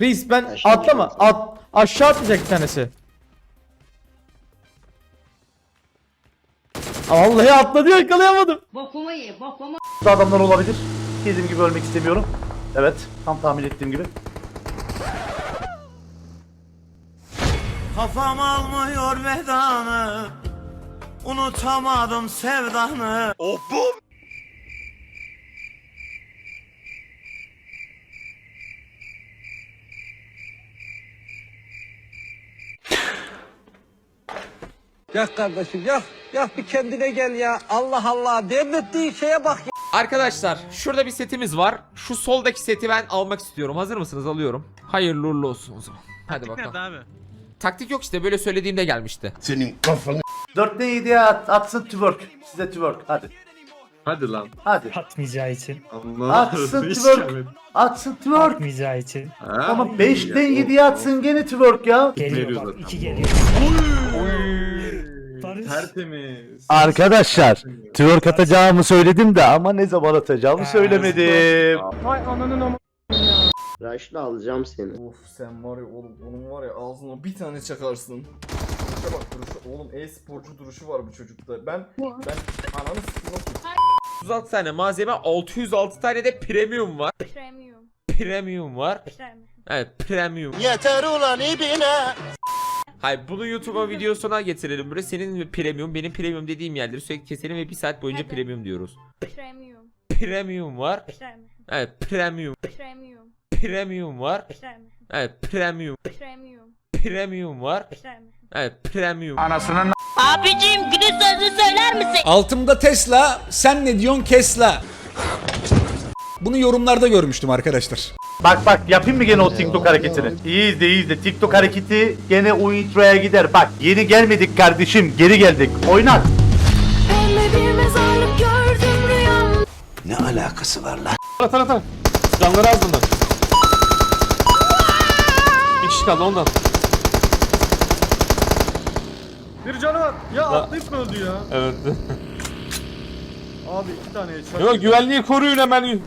Reis ben Aşağı atlama. atlayacak. At, aşağı atlayacak bir tanesi. Vallahi atladı yakalayamadım. Bokumu ye, bokumu. Burada adamlar olabilir. Dediğim gibi ölmek istemiyorum. Evet, tam tahmin ettiğim gibi. Kafam almıyor vedanı Unutamadım sevdanı Yak kardeşim yak. Yak bir kendine gel ya. Allah Allah. Devrettiğin şeye bak ya. Arkadaşlar şurada bir setimiz var. Şu soldaki seti ben almak istiyorum. Hazır mısınız? Alıyorum. Hayırlı uğurlu olsun o zaman. Hadi bakalım. abi? Taktik yok işte böyle söylediğimde gelmişti. 4'te 7'ye at, atsın twerk. Size twerk, hadi. Hadi lan. Hadi. Atmayacağı için. Allah. Atsın twerk. Atsın twerk. Atmayacağı için. Ama 5'ten 7'ye atsın gene twerk ya. Geliyor bak. zaten. iki geliyor. Barış. Tertemiz. Arkadaşlar, twerk atacağımı söyledim de ama ne zaman atacağımı söylemedim. Raşla alacağım seni. Of sen var ya oğlum onun var ya ağzına bir tane çakarsın. Şuna bak duruşu. Oğlum e-sporcu duruşu var bu çocukta. Ben ben ananı sıkıntı 36 tane malzeme 606 tane de premium var. Premium. Premium var. Premium. Evet premium. Yeter ulan ibine Hayır bunu YouTube'a videosuna getirelim buraya. Senin premium benim premium dediğim yerleri sürekli keselim ve bir saat boyunca Hadi. premium diyoruz. Premium. Premium var. Premium. Evet premium. Premium. Premium var. Premium. Evet premium. Premium. Premium var. Premium. Evet premium. Abicim günün sözünü söyler misin? Altımda Tesla, sen ne diyorsun Kesla? Bunu yorumlarda görmüştüm arkadaşlar. Bak bak yapayım mı gene o TikTok hareketini? İyi izle iyi izle. TikTok hareketi gene o introya gider. Bak yeni gelmedik kardeşim geri geldik. Oynat. Ne alakası var lan Ata ata. Canları az. Bir kişi kaldı ondan. Bir canı var. Ya atlayıp mı öldü ya? Evet. Abi iki tane çak. Yok güvenliği koruyun hemen.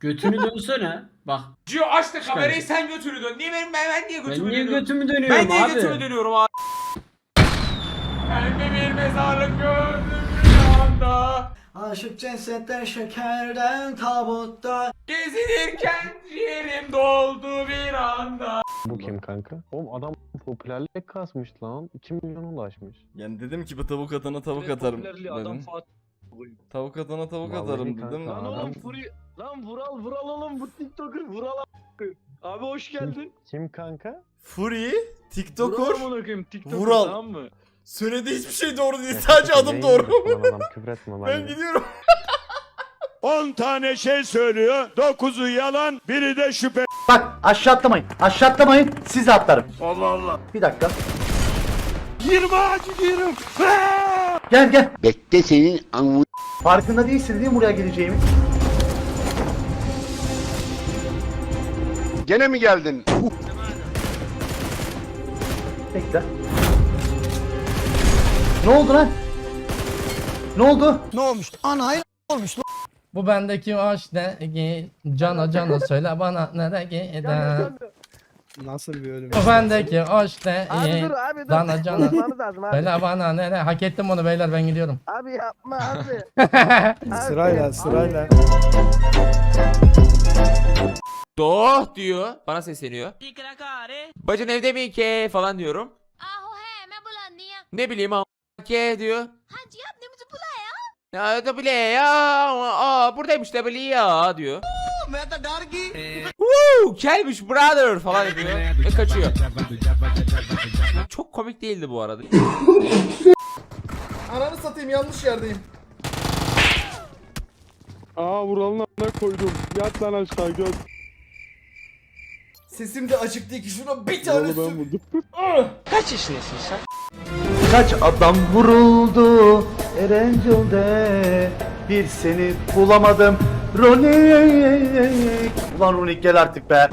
Götünü dönsene. Bak. Gio aç da kamerayı sen götürü dön. Niye benim ben, ben niye götümü Ben niye dönüyorum? götümü dönüyorum Ben niye abi? götümü dönüyorum abi? Ben de bir mezarlık gördüm rüyamda. Aşık cesetten şekerden tabutta. Gezinirken ciğerim doldu bir anda. Bu kim kanka? Oğlum adam popülerlik kasmış lan. 2 milyon ulaşmış. Yani dedim ki bu tavuk atana tavuk atarım dedim. Tavuk atana tavuk Vallahi atarım kanka, dedim. adam- Lan Vural Vural oğlum bu TikToker Vural abi. Abi hoş geldin. Kim kanka? Fury, TikToker, amına koyayım TikToker Vural. tamam mı? söylediği hiçbir şey doğru değil. Sadece adım doğru. lan Adam küfür etme Ben ben. gidiyorum. 10 tane şey söylüyor 9'u yalan biri de şüphe Bak aşağı atlamayın. Aşağı atlamayın. Siz de atlarım. Allah Allah Bir dakika. 20 ağacı diyorum Gel gel. Bekle senin anı Farkında değilsin değil mi buraya geleceğimi? Gene mi geldin? Bekle. Ne oldu lan? Ne oldu? Ne olmuş? Ana olmuş. Bu bendeki aşk ne? Cana cana söyle bana nereye gider? Nasıl bir ölüm? Bendeki aşk ne? Abi dur abi dur. Lazım abi. söyle bana nereye? Hak ettim onu beyler ben gidiyorum. Abi yapma abi. sırayla sırayla. Doğ diyor. Bana sesleniyor. Bacın evde mi ki falan diyorum. Ne bileyim a ki diyor. Yap ne bizi bula ya. Ya da bile ya. Aa buradaymış da bile ya diyor. Woo, gelmiş brother falan yapıyor ve kaçıyor. Çok komik değildi bu arada. Ananı satayım yanlış yerdeyim. Aa Vural'ın amına koydum. Yat lan aşağı göt. Sesim de açık değil ki şuna bir tane Vural'ı ben sür. vurdum. Kaç adam vuruldu Erencil'de Bir seni bulamadım Ronik Ulan Ronik gel artık be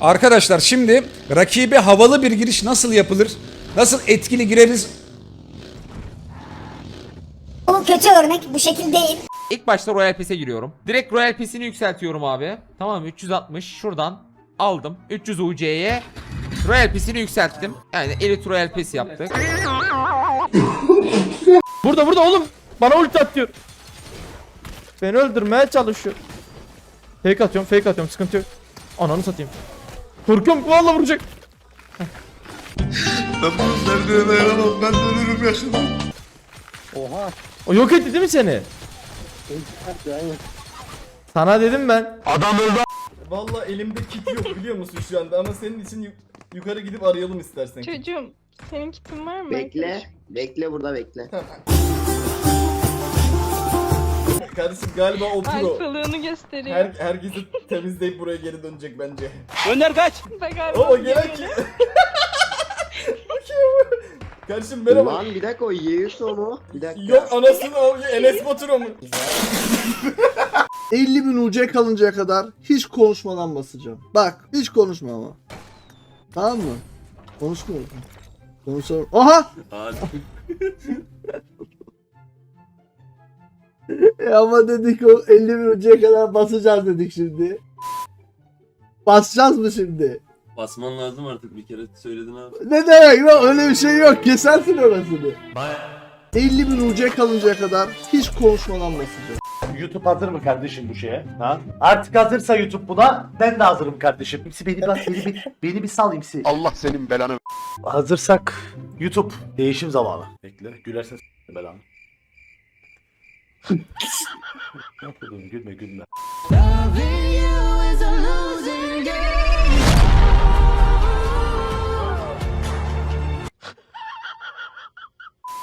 Arkadaşlar şimdi rakibe havalı bir giriş nasıl yapılır? Nasıl etkili gireriz? Bu kötü örnek bu şekil değil. İlk başta Royal Pass'e giriyorum. Direkt Royal Pass'ini yükseltiyorum abi. Tamam mı? 360 şuradan aldım. 300 UC'ye Royal Pass'ini yükselttim. Yani Elite Royal Pass yaptık. Burada burada oğlum. Bana ulti atıyor. Beni öldürmeye çalışıyor. Fake atıyorum fake atıyorum sıkıntı yok. Ananı satayım. Korkuyorum valla vuracak. ben bu serdiğe dayanamam ben ölürüm yakında. Oha. O yok etti değil mi seni? Sana dedim ben. Valla elimde kit yok biliyor musun şu anda ama senin için yu- yukarı gidip arayalım istersen. Çocuğum senin kitin var mı? Bekle. Bekle burada bekle. Kardeşim galiba o pro. Alfalığını gösteriyor. Her, herkesi temizleyip buraya geri dönecek bence. Gönder kaç. Bak galiba O gelen ki. Kardeşim merhaba. Lan bir dakika o Yeğiz o mu? Bir dakika. Yok anasını o Enes Batur o mu? 50 bin UC kalıncaya kadar hiç konuşmadan basacağım. Bak hiç konuşma ama. Tamam mı? Konuşmuyorum. Konuşalım. Aha! e ama dedik o 50 bin UC'ye kadar basacağız dedik şimdi. Basacağız mı şimdi? Basman lazım artık bir kere söyledin abi. Ne demek lan öyle bir şey yok. Kesersin orasını. 50 bin UC kalıncaya kadar hiç konuşmadan basacağım. YouTube hazır mı kardeşim bu şeye? Ha? Artık hazırsa YouTube buna ben de hazırım kardeşim. İmsi beni bak beni bir, beni bir sal imsi. Allah senin belanı. Hazırsak YouTube değişim zamanı. Bekle gülersen belanı. Ne yapıyordun gülme gülme.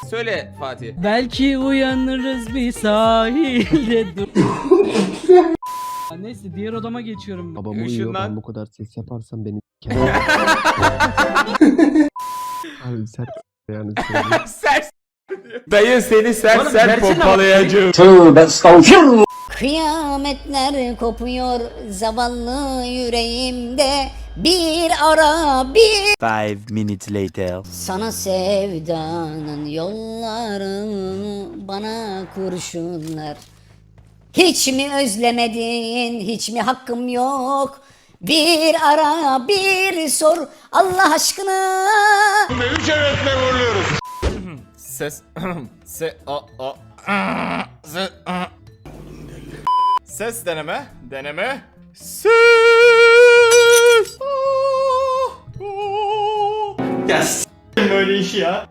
Söyle Fatih. Belki uyanırız bir sahilde dur. Neyse diğer odama geçiyorum. Babam Işınlan. bu kadar ses yaparsam beni Harbi sert yani. Sers. Dayı seni sert sert pompalayacağım. Kıyametler kopuyor zavallı yüreğimde. Bir ara bir Five minutes later. Sana sevdanın yollarını bana kurşunlar. Hiç mi özlemedin hiç mi hakkım yok? Bir ara bir sor Allah aşkına Ses. Se a a se a. Ses deneme. Deneme. Ses. Böyle iş ya.